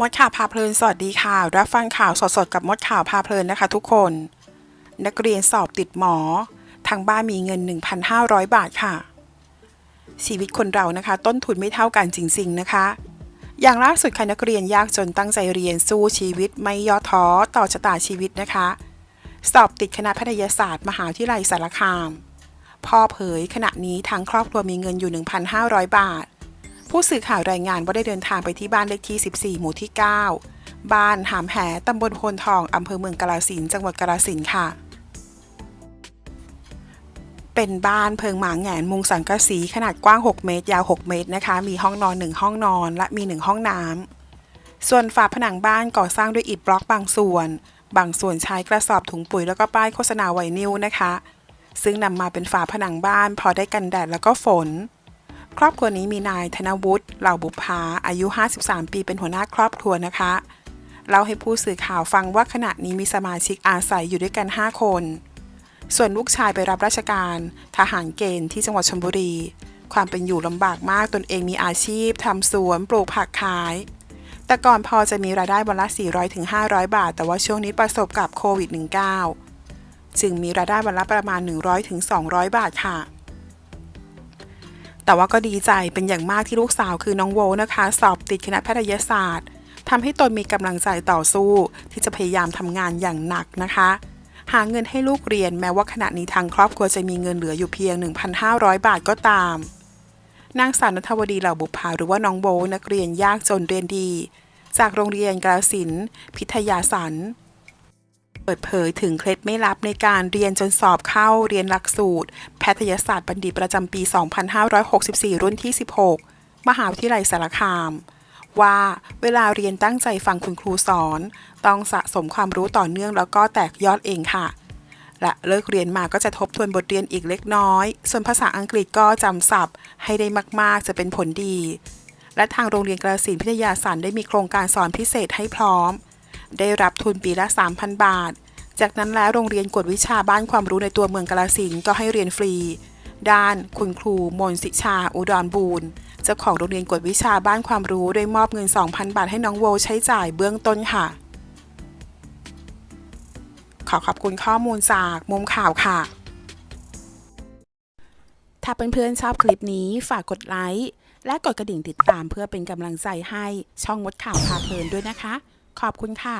มดข่าวพาเพลินสวัสดีค่ะ รับฟังข่าวสดๆกับมดข่าวพาเพลินนะคะ ทุกคน นักเรียนสอบติดหมอ ทางบ้านมีเงิน 1,500 บาทค่ะ ชีวิตคนเรานะคะ ต้นทุนไม่เท่ากันจริง ๆนะคะ อย่างล่าสุดค่ะนักเรียนยากจนตั้งใจเรียนสู้ชีวิตไม่ย่อท้อต่อชะตาชีวิตนะคะ สอบติดคณะแพทยศาสตร์มหาวิทยาลัยสารคาม พ่อเผยขณะนี้ทางครอบครัวมีเงินอยู่ 1,500 บาท ผู้สื่อข่าวรายงานว่าได้เดินทางไปที่บ้านเลขที่ 14 หมู่ที่ 9 บ้านหามแหตำบลโพนทองอำเภอเมืองกาฬสินจังหวัดกาฬสินค่ะ เป็นบ้านเพิงหมางแงนมุงสังกะสีขนาดกว้าง 6 เมตร ยาว 6 เมตรนะคะ มีห้องนอน 1 ห้องนอน และมี 1 ห้องน้ำ ส่วนฝาผนังบ้านก่อสร้างด้วยอิฐบล็อกบางส่วน บางส่วนใช้กระสอบถุงปุ๋ยแล้วก็ป้ายโฆษณาไวนิลนะคะ ซึ่งนำมาเป็นฝาผนังบ้าน พอได้กันแดดแล้วก็ฝน ครอบครัวนี้มีนายธนวุฒิเหล่าบุภาอายุ 53 ปีเป็นหัวหน้าครอบครัวนะคะเล่าให้ผู้สื่อข่าวฟังว่าขณะนี้มีสมาชิกอาศัยอยู่ด้วยกัน 5 คน ส่วนลูกชายไปรับราชการทหารเกณฑ์ที่จังหวัดชลบุรี ความเป็นอยู่ลำบากมากตนเองมีอาชีพทำสวนปลูกผักขาย แต่ก่อนพอจะมีรายได้วันละ 400-500ถึง500บาท แต่ว่าช่วงนี้ประสบกับโควิด -19 จึงมีรายได้วันละประมาณ 100-200ถึง200บาทค่ะ แต่ว่าก็ดีใจเป็นอย่างมากที่ลูกสาวคือน้องโวนะคะ สอบติดคณะแพทยศาสตร์ทำให้ตนมีกำลังใจต่อสู้ ที่จะพยายามทำงานอย่างหนักนะคะ หาเงินให้ลูกเรียนแม้ว่าขณะนี้ทางครอบครัวจะมีเงินเหลืออยู่เพียง 1,500 บาทก็ตาม นางสาวนัทวดีเหล่าบุภาหรือว่าน้องโบนักเรียนยากจนเรียนดี จากโรงเรียนกาสินพิทยาสัน เปิดเผยถึงเคล็ดไม่ลับในการเรียนจนสอบเข้าเรียนหลักสูตร แพทยศาสตร์บัณฑิตประจำปี 2564 รุ่นที่ 16 มหาวิทยาลัยสารคาม ว่าเวลาเรียนตั้งใจฟังคุณครูสอน ต้องสะสมความรู้ต่อเนื่องแล้วก็แตกยอดเองค่ะ และเลิกเรียนมาก็จะทบทวนบทเรียนอีกเล็กน้อย ส่วนภาษาอังกฤษก็จำศัพท์ ให้ได้มาก ๆ จะเป็นผลดี และทางโรงเรียนกระสินพิทยาสันได้มีโครงการสอนพิเศษให้พร้อม ได้รับทุนปีละ 3,000 บาท จากนั้นแล้วโรงเรียนกวดวิชาบ้านความรู้ในตัวเมืองกาฬสินก็ให้เรียนฟรี ด้านคุณครูมนสิชา อุดรบูรณ์เจ้าของโรงเรียนกวดวิชาบ้านความรู้ได้มอบเงิน 2,000 บาทให้น้องโวใช้จ่ายเบื้องต้นค่ะ ขอขอบคุณข้อมูลจากมุมข่าวค่ะ ถ้าเพื่อนๆชอบคลิปนี้ฝากกดไลค์และกดกระดิ่งติดตามเพื่อเป็นกำลังใจให้ช่องมดข่าวพาเพลินด้วยนะคะ ขอบคุณค่ะ